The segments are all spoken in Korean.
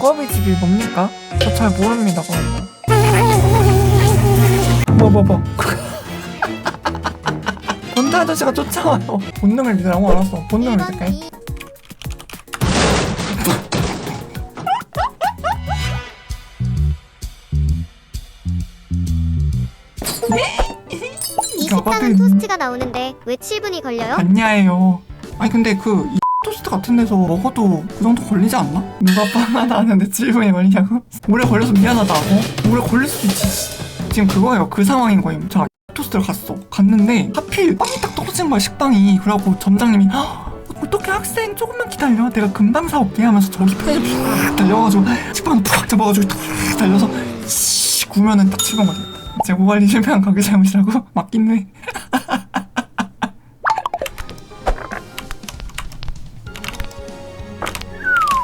두꺼비 집이 뭡니까? 저 잘 모릅니다 그런 거. 뭐뭐 뭐. 본드 아저씨가 쫓아와요. 본능을 믿으라고 알았어. 본능을 믿을게. 이 식당은 토스트가 나오는데 왜 7분이 걸려요? 아니야예요. 아니 근데 그이 토스트 같은 데서 먹어도 그 정도 걸리지 않나? 누가 빵 하나 하는데 7분이 걸리냐고? 오래 걸려서 미안하다. 어? 오래 걸릴 수도 있지. 지금 그거예요. 그 상황인 거예요. 자 토스트를 갔어. 갔는데 하필 빵이 딱 떨어진 거야 식빵이. 그래갖고 점장님이 "헉, 어떻게 학생 조금만 기다려. 내가 금방 사올게 하면서 저기 편의점 쫙 달려가지고 식빵을 푹 잡아가지고 툭 달려서 씨 구면은 딱 7분 걸렸다. 재고 관리 실패한 가게 잘못이라고 맞긴 해.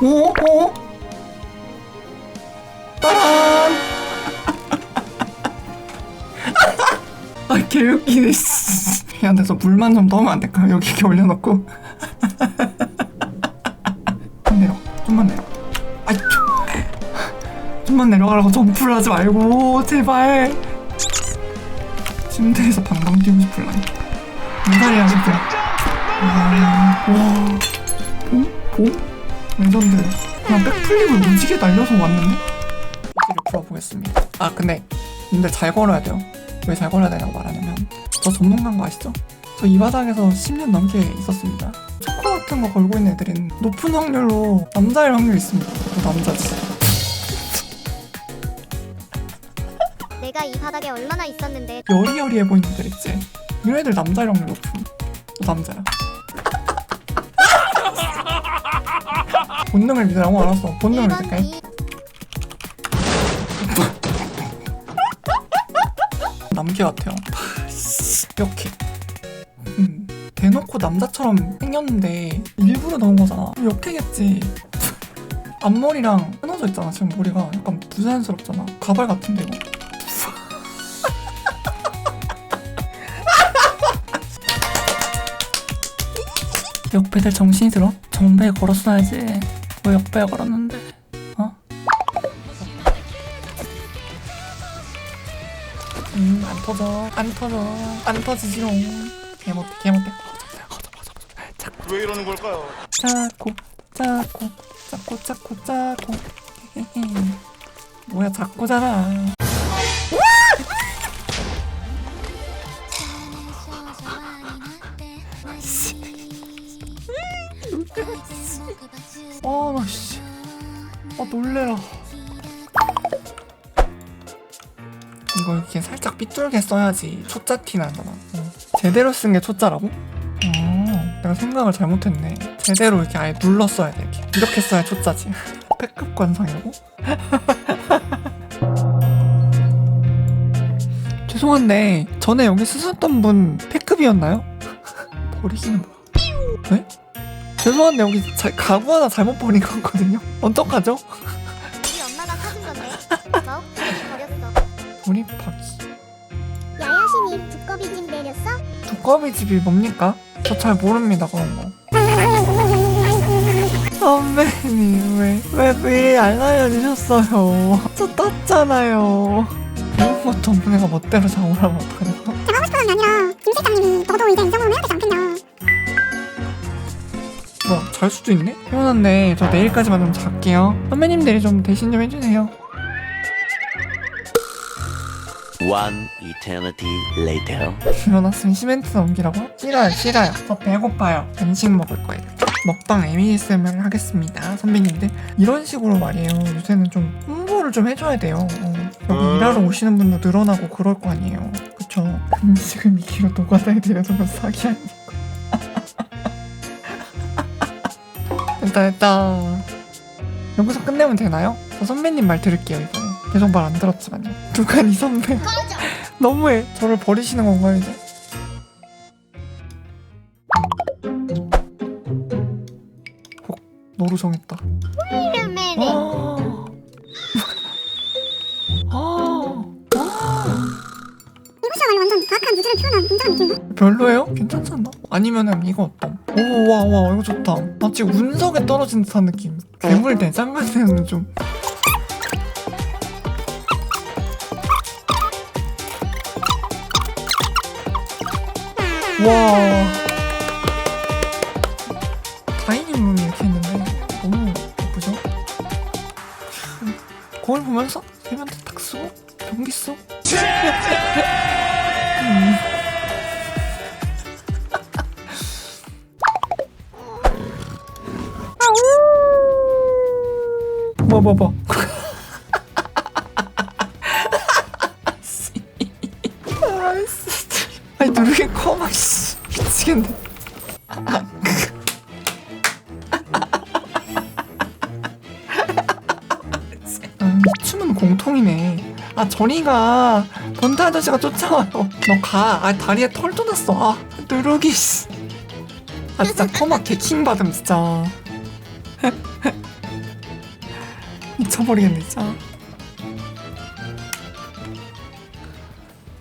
오, 오. 따란. 아, 개웃기네, 씨. 얘한테서 물만 좀 넣으면 안 될까? 여기 이렇게 올려놓고. 좀 내려, 좀만 내려. 아이, 좀. 좀만 내려가라고 점프를 하지 말고, 제발. 침대에서 방방 뛰고 싶을라니. 무살이야, 진짜. 와, 와. 봄? 봄? 레전드. 그냥 백플립을 오지게 날려서 왔는데? 이기를 풀어보겠습니다. 아, 근데, 근데 잘 걸어야 돼요. 왜 잘 걸어야 되냐고 말하냐면, 저 전문가인 거 아시죠? 저 이 바닥에서 10년 넘게 있었습니다. 초코 같은 거 걸고 있는 애들은 높은 확률로 남자일 확률이 있습니다. 저 남자지. 내가 이 바닥에 얼마나 있었는데 여리여리해 보이는 애들 있지? 이런 애들 남자일 확률 높음. 저 남자야. 본능을 믿으라고 알았어. 본능을 1번 믿을게. 남캐 같아요. 이렇게. 음, 대놓고 남자처럼 생겼는데 일부러 넣은 거잖아. 역캐겠지. 앞머리랑 끊어져 있잖아. 지금 머리가 약간 부자연스럽잖아. 가발 같은데 이거. 역배들 정신이 들어? 정배에 걸었어야지. 왜 역배에 걸었는데? 어? 음, 안 터져. 안 터져. 안 터지지롱. 개못해, 개못해. 자꾸, 왜 이러는 걸까요? 자꾸, 자꾸, 자꾸, 자꾸, 자꾸. 헤헤헤. 뭐야, 자꾸잖아. 아, 나 씨. 아, 놀래라. 이거 이렇게 살짝 삐뚤게 써야지 초짜 티 나잖아. 어. 제대로 쓴 게 초짜라고? 어, 내가 생각을 잘못했네. 제대로 이렇게 아예 눌러 써야 돼. 이렇게, 이렇게 써야 초짜지. 패급 관상이라고? 죄송한데 전에 여기 쓰셨던 분 패급이었나요? 버리기는 뭐야? 네? 죄송한데 여기 자, 가구 하나 잘못 버린 거거든요. 어떡하죠? 우리 엄마가 사준 건데 버렸어 우리 박이 야야신이 두꺼비 집 내렸어? 두꺼비 집이 뭡니까? 저 잘 모릅니다 그런 거. 선배님 왜왜 미리 안 알려주셨어요? 저 떴잖아요. 이런 것도 없는 애가 멋대로 잡으라면 어떡하냐고. 제가 하고 싶어서는 아니라 김 실장님이 너도 이제 이 정도 잘 수도 있네? 피곤한데 저 내일까지만 좀 잘게요. 선배님 내일 좀 대신 좀 해주세요. One eternity later. 일어났으면 시멘트 넘기라고? 싫어요 싫어요. 저 배고파요. 간식 먹을 거예요. 먹방 ASMR 하겠습니다 선배님들. 이런 식으로 말이에요. 요새는 좀 홍보를 좀 해줘야 돼요. 어, 여기 일하러 오시는 분도 늘어나고 그럴 거 아니에요. 그쵸? 음식을 미끼로 노가다에 들여두면 사기 아니고 됐다 됐다 여기서 끝내면 되나요? 저 선배님 말 들을게요 이번에 계속 말 안 들었지만요 누가 니 선배 너무해. 저를 버리시는 건가요, 이제? 혹, 너로 정했다. 이름에 아. 아. 이곳이야말로 완전 과학한 무지를 표현한 굉장한 느낌인데? 별로예요? 괜찮지 않나? 아니면은 이거 어떤? 오, 와, 와, 이거 좋다. 마치 운석에 떨어진 듯한 느낌. 괴물대, 짱가대는 좀. 와. 다이닝 룸이 이렇게 있는데 너무 예쁘죠? 거울 보면서 세면대 탁 쓰고 변기 쓰고 뭐. 아이씨. 아니, 누르기 커, 막, 씨. 미치겠네. 아, 이 춤은 공통이네. 아, 저리가. 번트 아저씨가 쫓아와요. 너 가. 아, 다리에 털 돋았어. 아, 누르기, 씨. 아, 진짜 커막 개킹 받음, 진짜. 미쳐버리겠네, 진짜.